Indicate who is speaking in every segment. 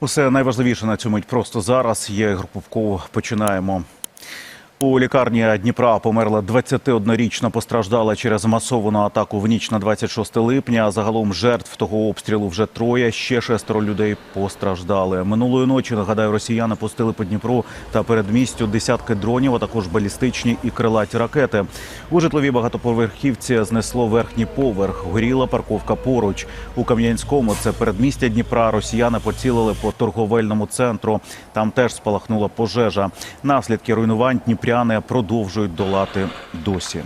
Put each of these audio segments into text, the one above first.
Speaker 1: Усе найважливіше на цю мить просто зараз. Я Ігор Попков. Починаємо. У лікарні Дніпра померла 21-річна постраждала через масовану атаку в ніч на 26 липня. Загалом жертв того обстрілу вже троє. Ще шестеро людей постраждали. Минулої ночі нагадаю, росіяни пустили по Дніпру та передмістю десятки дронів, а також балістичні і крилаті ракети. У житловій багатоповерхівці знесло верхній поверх. Горіла парковка поруч. У Кам'янському це передмістя Дніпра. Росіяни поцілили по торговельному центру. Там теж спалахнула пожежа. Наслідки руйнувань дніпряни продовжують долати досі.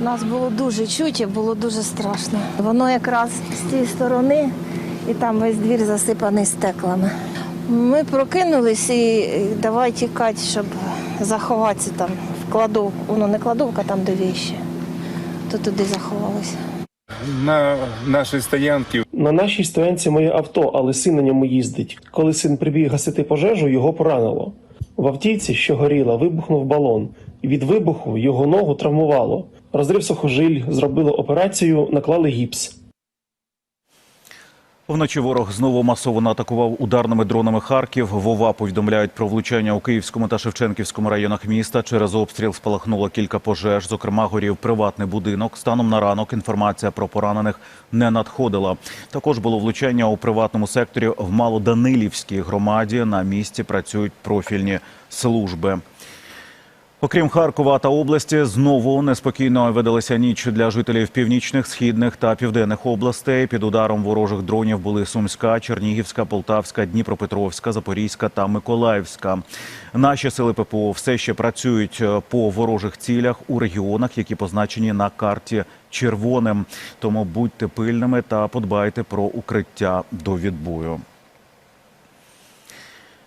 Speaker 2: Нас було дуже чуті, було дуже страшно. Воно якраз з цієї сторони, і там весь двір засипаний стеклами. Ми прокинулись і давай тікати, щоб заховатися там в кладовку. Ну не кладовка, там де віші. То туди заховалися.
Speaker 3: На нашій стоянці
Speaker 4: На нашій стоянці моє авто, але син на ньому їздить. Коли син прибіг гасити пожежу, його поранило. В автівці, що горіла, вибухнув балон. Від вибуху його ногу травмувало. Розрив сухожиль, зробили операцію, наклали гіпс.
Speaker 1: Вночі ворог знову масово атакував ударними дронами Харків. Вова повідомляють про влучання у Київському та Шевченківському районах міста. Через обстріл спалахнуло кілька пожеж. Зокрема, горів приватний будинок. Станом на ранок інформація про поранених не надходила. Також було влучання у приватному секторі в Малоданилівській громаді. На місці працюють профільні служби. Окрім Харкова та області, знову неспокійно видалася ніч для жителів північних, східних та південних областей. Під ударом ворожих дронів були Сумська, Чернігівська, Полтавська, Дніпропетровська, Запорізька та Миколаївська. Наші сили ППО все ще працюють е, по ворожих цілях у регіонах, які позначені на карті червоним. Тому будьте пильними та подбайте про укриття до відбою.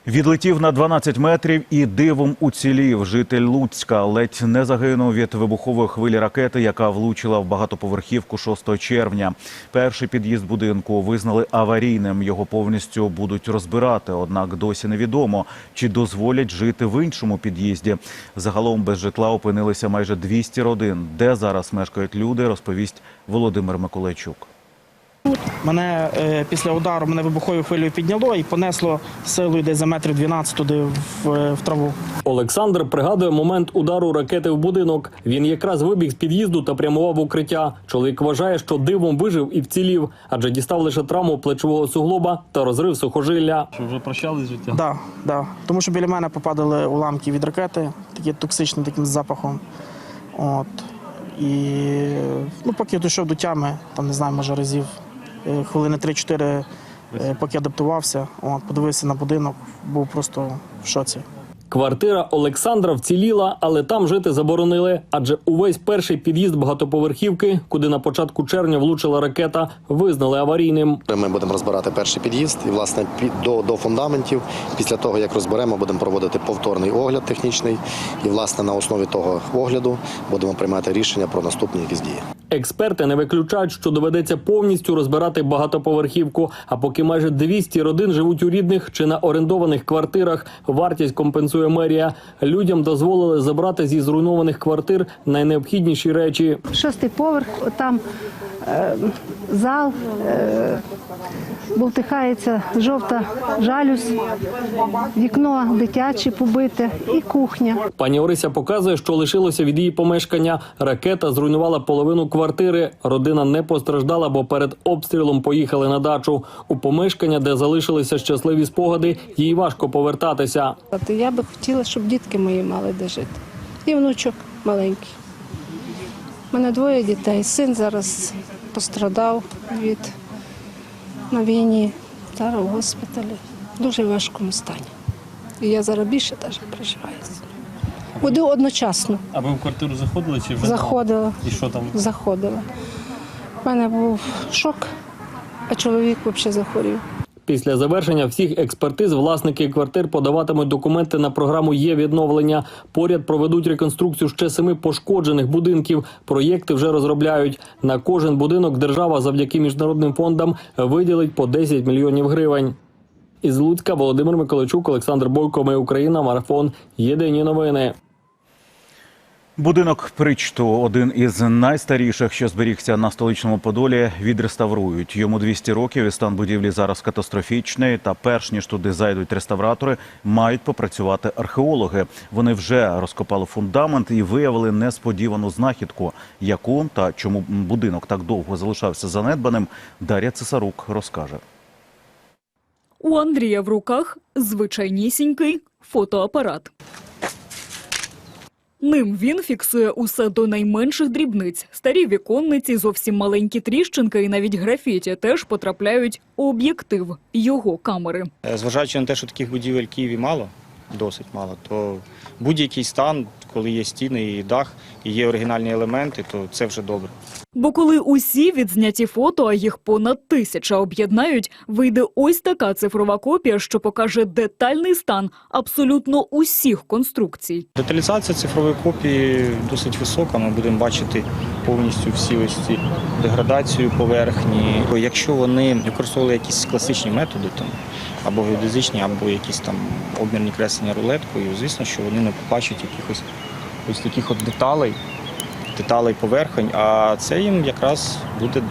Speaker 1: Відлетів на 12 метрів і дивом уцілів. Житель Луцька ледь не загинув від вибухової хвилі ракети, яка влучила в багатоповерхівку 6 червня. Перший під'їзд будинку визнали аварійним. Його повністю будуть розбирати. Однак досі невідомо, чи дозволять жити в іншому під'їзді. Загалом без житла опинилися майже 200 родин. Де зараз мешкають люди, розповість Володимир Миколайчук.
Speaker 5: Мене е, після удару мене вибуховою хвилею підняло і понесло силою десь за метрів 12 туди в, в траву.
Speaker 6: Олександр пригадує момент удару ракети в будинок. Він якраз вибіг з під'їзду та прямував в укриття. Чоловік вважає, що дивом вижив і вцілів, адже дістав лише травму плечового суглоба та розрив сухожилля.
Speaker 7: Що вже прощали з життя?
Speaker 5: Да, да. Тому що біля мене попадали уламки від ракети, такі токсичні таким запахом. От. І ну, поки я дійшов до тями, там не знаю, може разів е, хвилини 3-4, е, поки адаптувався, от, подивився на будинок, був просто в шоці.
Speaker 6: Квартира Олександра вціліла, але там жити заборонили, адже увесь перший під'їзд багатоповерхівки, куди на початку червня влучила ракета, визнали аварійним.
Speaker 8: Ми будемо розбирати перший під'їзд і власне під- до, до фундаментів. Після того як розберемо, будемо проводити повторний огляд технічний. І власне на основі того огляду будемо приймати рішення про наступні якісь дії.
Speaker 6: Експерти не виключають, що доведеться повністю розбирати багатоповерхівку. А поки майже 200 родин живуть у рідних чи на орендованих квартирах, вартість компенсує мерія. Людям дозволили забрати зі зруйнованих квартир найнеобхідніші речі.
Speaker 9: Шостий поверх, там е, зал, е, бултихається жовта жалюзь, вікно дитяче побите і кухня.
Speaker 6: Пані Орися показує, що лишилося від її помешкання. Ракета зруйнувала половину квартири. Родина не постраждала, бо перед обстрілом поїхали на дачу. У помешкання, де залишилися щасливі спогади, їй важко повертатися.
Speaker 9: Я би хотіла, щоб дітки мої мали де жити. І внучок маленький. У мене двоє дітей. Син зараз пострадав від на війні, зараз в госпіталі. Дуже важкому стані. І я зараз більше навіть переживаю. Буду одночасно.
Speaker 7: А ви в квартиру заходили чи вже?
Speaker 9: Заходила.
Speaker 7: І що там?
Speaker 9: заходила. У мене був шок, а чоловік взагалі захворів.
Speaker 6: Після завершення всіх експертиз власники квартир подаватимуть документи на програму є відновлення. Поряд проведуть реконструкцію ще семи пошкоджених будинків. Проєкти вже розробляють. На кожен будинок держава завдяки міжнародним фондам виділить по 10 мільйонів гривень. Із Луцька Володимир Миколайчук, Олександр Бойко. Ми Україна. Марафон. Єдині новини.
Speaker 1: Будинок Причту, один із найстаріших, що зберігся на столичному Подолі, відреставрують. Йому 200 років і стан будівлі зараз катастрофічний. Та перш ніж туди зайдуть реставратори, мають попрацювати археологи. Вони вже розкопали фундамент і виявили несподівану знахідку. Яку та чому будинок так довго залишався занедбаним, Дар'я Цесарук розкаже.
Speaker 10: У Андрія в руках звичайнісінький фотоапарат. Ним він фіксує усе до найменших дрібниць. Старі віконниці, зовсім маленькі тріщинки і навіть графіті теж потрапляють у об'єктив його камери.
Speaker 11: Е, Зважаючи на те, що таких будівель в Києві мало, досить мало, то будь-який стан, коли є стіни і дах, і є оригінальні елементи, то це вже добре.
Speaker 10: Бо коли усі відзняті фото, а їх понад тисяча об'єднають, вийде ось така цифрова копія, що покаже детальний стан абсолютно усіх конструкцій.
Speaker 11: Деталізація цифрової копії досить висока. Ми будемо бачити повністю всі ось ці деградацію поверхні. Якщо вони використовували якісь класичні методи, там або геодезичні, або якісь там обмірні креслення рулеткою, звісно, що вони не побачать якихось ось таких от деталей, деталей поверхень, а це їм якраз буде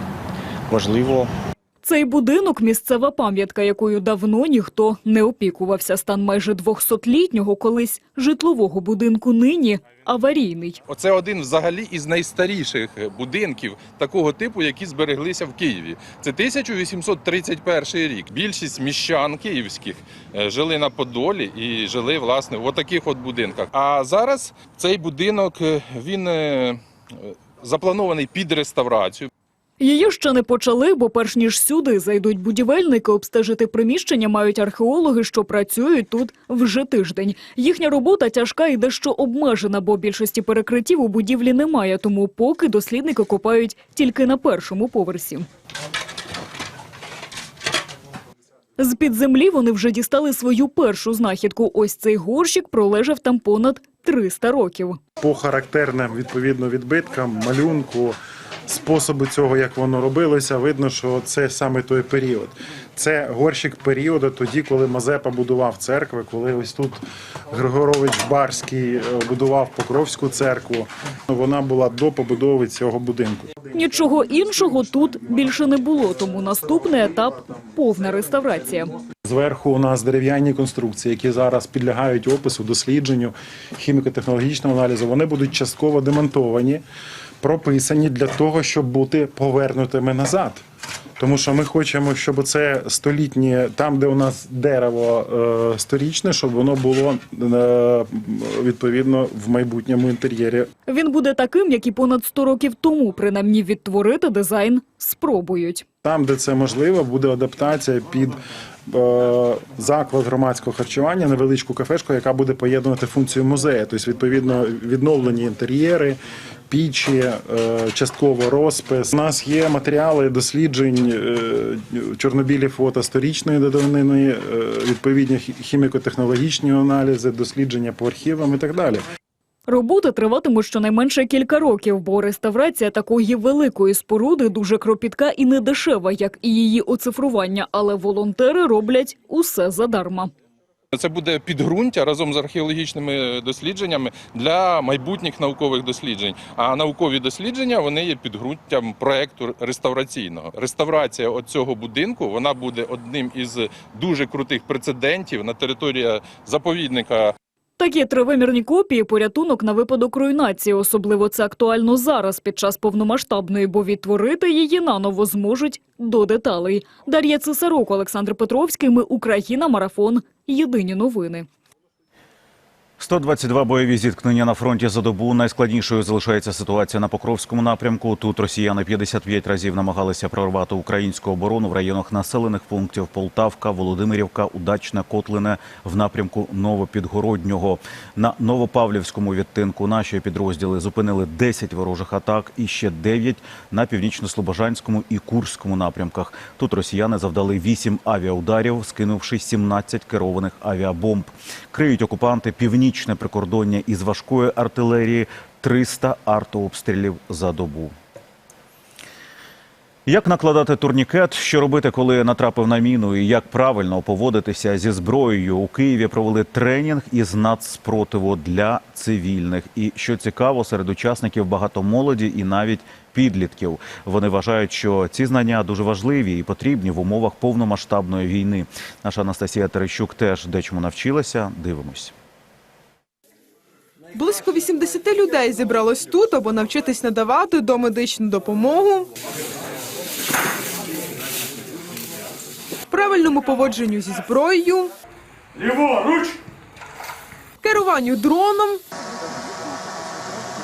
Speaker 11: важливо
Speaker 10: Цей будинок – місцева пам'ятка, якою давно ніхто не опікувався. Стан майже 200-літнього колись житлового будинку нині аварійний.
Speaker 3: Оце один взагалі із найстаріших будинків такого типу, які збереглися в Києві. Це 1831 рік. Більшість міщан київських е, жили на Подолі і жили власне в отаких от будинках. А зараз цей будинок е, він е, запланований під реставрацію.
Speaker 10: Її ще не почали, бо перш ніж сюди зайдуть будівельники, обстежити приміщення мають археологи, що працюють тут вже тиждень. Їхня робота тяжка і дещо обмежена, бо більшості перекриттів у будівлі немає, тому поки дослідники копають тільки на першому поверсі. З-під землі вони вже дістали свою першу знахідку. Ось цей горщик пролежав там понад 300 років.
Speaker 12: по характерним відповідно відбиткам, малюнку, способу цього, як воно робилося, видно, що це саме той період. Це горщик періоду тоді, коли Мазепа будував церкви, коли ось тут Григорович Барський е, будував Покровську церкву. Вона була до побудови цього будинку.
Speaker 10: Нічого іншого тут більше не було, тому наступний етап – повна реставрація.
Speaker 12: Зверху у нас дерев'яні конструкції, які зараз підлягають опису, дослідженню, хіміко-технологічному аналізу. Вони будуть частково демонтовані, прописані для того, щоб бути повернутими назад. Тому що ми хочемо, щоб це столітнє, там, де у нас дерево е, сторічне, щоб воно було е, відповідно в майбутньому інтер'єрі
Speaker 10: Він буде таким, як і понад 100 років тому, принаймні відтворити дизайн спробують.
Speaker 12: Там, де це можливо, буде адаптація під е, заклад громадського харчування, невеличку кафешку, яка буде поєднувати функцію музею. Тобто, відповідно, відновлені інтер'єри, пічі, е, частково розпис. У нас є матеріали досліджень е, чорнобілі фото сторічної давнини, е, відповідні хіміко-технологічні аналізи, дослідження по архівам і так далі.
Speaker 10: Роботи триватимуть щонайменше кілька років, бо реставрація такої великої споруди дуже кропітка і недешева, як і її оцифрування, але волонтери роблять усе задарма.
Speaker 3: Це буде підґрунтя разом з археологічними дослідженнями для майбутніх наукових досліджень. А наукові дослідження вони є підґрунтям проекту реставраційного. Реставрація цього будинку вона буде одним із дуже крутих прецедентів на території заповідника
Speaker 10: Такі тривимірні копії – порятунок на випадок руйнації. Особливо це актуально зараз, під час повномасштабної, бо відтворити її наново зможуть до деталей. Дар'я Цесарук, Олександр Петровський. Ми Україна. Марафон. Єдині новини.
Speaker 1: 122 бойові зіткнення на фронті за добу. Найскладнішою залишається ситуація на Покровському напрямку. Тут росіяни 55 разів намагалися прорвати українську оборону в районах населених пунктів Полтавка, Володимирівка, Удачне, Котлине в напрямку Новопідгороднього. На Новопавлівському відтинку наші підрозділи зупинили 10 ворожих атак і ще 9 на північно-слобожанському і Курському напрямках. Тут росіяни завдали 8 авіаударів, скинувши 17 керованих авіабомб. Криють окупанти північне прикордоння із важкої артилерії 300 артообстрілів за добу. Як накладати турнікет, що робити, коли натрапив на міну, і як правильно поводитися зі зброєю у Києві провели тренінг із нацспротиву для цивільних. І що цікаво, серед учасників багато молоді і навіть підлітків. Вони вважають, що ці знання дуже важливі і потрібні в умовах повномасштабної війни. Наша Анастасія Терещук теж дечому навчилася. Дивимось.
Speaker 13: Близько 80 людей зібралось тут, аби навчитись надавати домедичну допомогу, правильному поводженню зі зброєю, керуванню дроном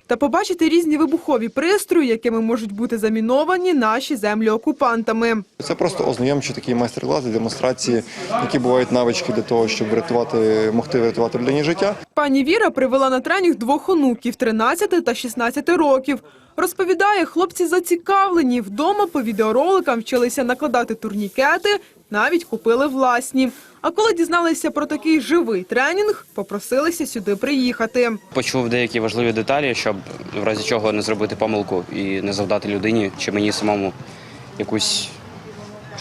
Speaker 13: та побачити різні вибухові пристрої, якими можуть бути заміновані наші землі окупантами.
Speaker 14: Це просто ознайомчі такі майстер-клас демонстрації, які бувають навички для того, щоб врятувати, могти врятувати людині життя.
Speaker 13: Пані Віра привела на тренінг двох онуків 13 та 16 років. Розповідає, хлопці зацікавлені. Вдома по відеороликам вчилися накладати турнікети, навіть купили власні. А коли дізналися про такий живий тренінг, попросилися сюди приїхати.
Speaker 15: Почув деякі важливі деталі, щоб в разі чого не зробити помилку і не завдати людині чи мені самому якусь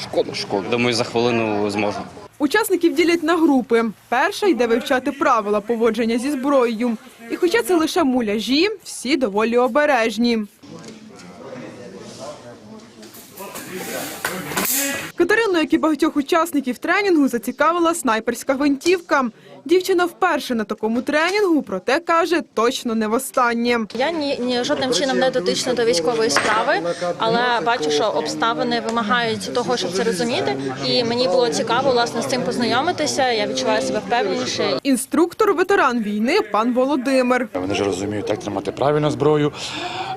Speaker 15: шкоду. шкоду. Думаю, за хвилину зможу.
Speaker 13: Учасників ділять на групи. Перша йде вивчати правила поводження зі зброєю. І хоча це лише муляжі, всі доволі обережні. Як і багатьох учасників тренінгу, зацікавила снайперська гвинтівка. Дівчина вперше на такому тренінгу, проте каже, точно не востаннє.
Speaker 16: Я ні, ні жодним чином не дотична до військової справи, але бачу, що обставини вимагають того, щоб це розуміти. І мені було цікаво власне з цим познайомитися. Я відчуваю себе впевненіше.
Speaker 13: Інструктор, ветеран війни, пан Володимир.
Speaker 17: Вони ж розуміють, як тримати правильно зброю.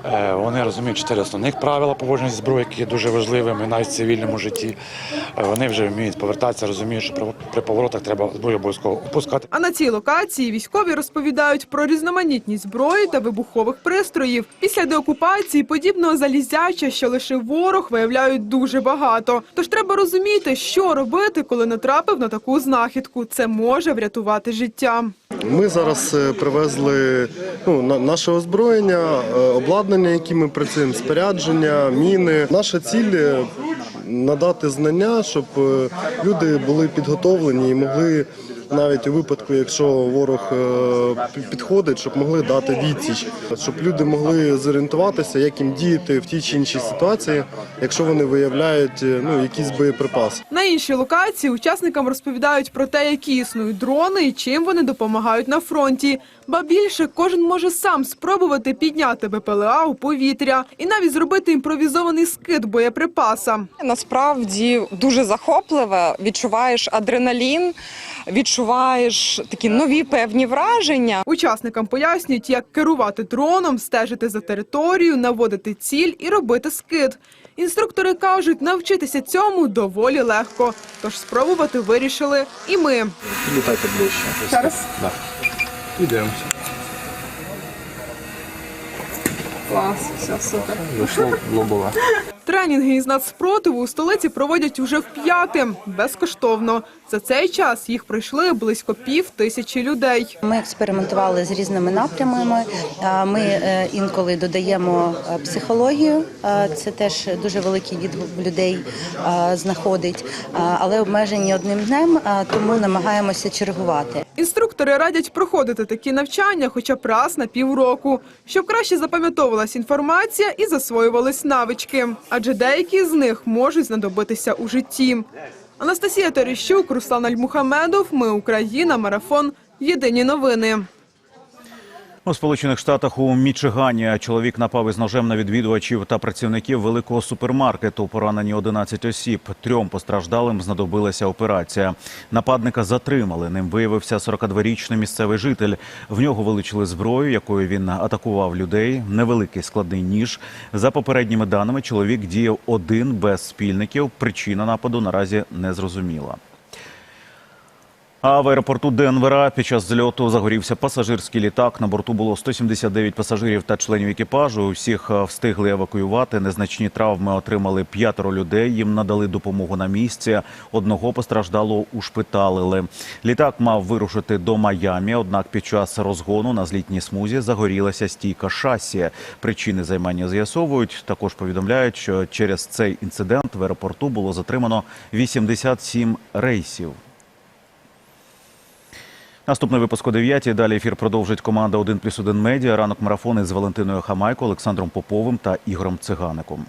Speaker 17: Е, Вони розуміють чотири основних правила поводження зі зброєю, які є дуже важливими навіть в цивільному житті. Е, Вони вже вміють повертатися, розуміють, що при- поворотах треба зброю обов'язково опускати.
Speaker 13: А на цій локації військові розповідають про різноманітність зброї та вибухових пристроїв. Після деокупації подібного залізяча, що лише ворог, виявляють дуже багато. Тож треба розуміти, що робити, коли натрапив на таку знахідку. Це може врятувати життя.
Speaker 18: Ми зараз е, привезли ну, на- наше озброєння, е, обладнання, які ми працюємо, спорядження, міни. Наша ціль е, надати знання, щоб е, люди були підготовлені і могли навіть у випадку, якщо ворог е, підходить, щоб могли дати відсіч, щоб люди могли зорієнтуватися, як їм діяти в тій чи іншій ситуації, якщо вони виявляють ну, якісь боєприпаси.
Speaker 13: На іншій локації учасникам розповідають про те, які існують дрони і чим вони допомагають на фронті. Ба більше кожен може сам спробувати підняти БПЛА у повітря і навіть зробити імпровізований скид боєприпаса.
Speaker 19: Насправді дуже захопливе. Відчуваєш адреналін, відчуваєш такі нові певні враження.
Speaker 13: Учасникам пояснюють, як керувати дроном, стежити за територією, наводити ціль і робити скид. Інструктори кажуть, навчитися цьому доволі легко. Тож спробувати вирішили і ми.
Speaker 11: Підлітайте ближче.
Speaker 13: Зараз?
Speaker 11: Да. Ідемо.
Speaker 13: Клас, все супер.
Speaker 11: Вийшло лобове.
Speaker 13: Тренінги із нацспротиву у столиці проводять уже вп'яте безкоштовно. За цей час їх пройшли близько пів тисячі людей.
Speaker 20: Ми експериментували з різними напрямами. Ми е, інколи додаємо е, психологію. Це теж дуже великий відгук людей знаходить, але обмежені одним днем, тому намагаємося чергувати.
Speaker 13: Інструктори радять проходити такі навчання хоча б раз на півроку, щоб краще запам'ятовувалась інформація і засвоювались навички, адже деякі з них можуть знадобитися у житті. Анастасія Терещук, Руслан Альмухамедов. Ми Україна. Марафон. Єдині новини.
Speaker 1: У Сполучених Штатах у Мічигані чоловік напав із ножем на відвідувачів та працівників великого супермаркету. Поранені 11 осіб. Трьом постраждалим знадобилася операція. Нападника затримали. Ним виявився 42-річний місцевий житель. В нього вилучили зброю, якою він атакував людей. Невеликий складний ніж. За попередніми даними, чоловік діяв один без спільників. Причина нападу наразі не зрозуміла. А в аеропорту Денвера під час зльоту загорівся пасажирський літак. На борту було 179 пасажирів та членів екіпажу. Усіх е, встигли евакуювати. Незначні травми отримали п'ятеро людей. Їм надали допомогу на місці. Одного постраждало ушпиталили. Літак мав вирушити до Майамі. Однак під час розгону на злітній смузі загорілася стійка шасі. Причини займання з'ясовують. Також повідомляють, що через цей інцидент в аеропорту було затримано 87 рейсів. Наступний випуск о 9. Далі ефір продовжить команда «1 плюс 1 медіа. Ранок марафони з Валентиною Хамайко, Олександром Поповим та Ігорем Цигаником.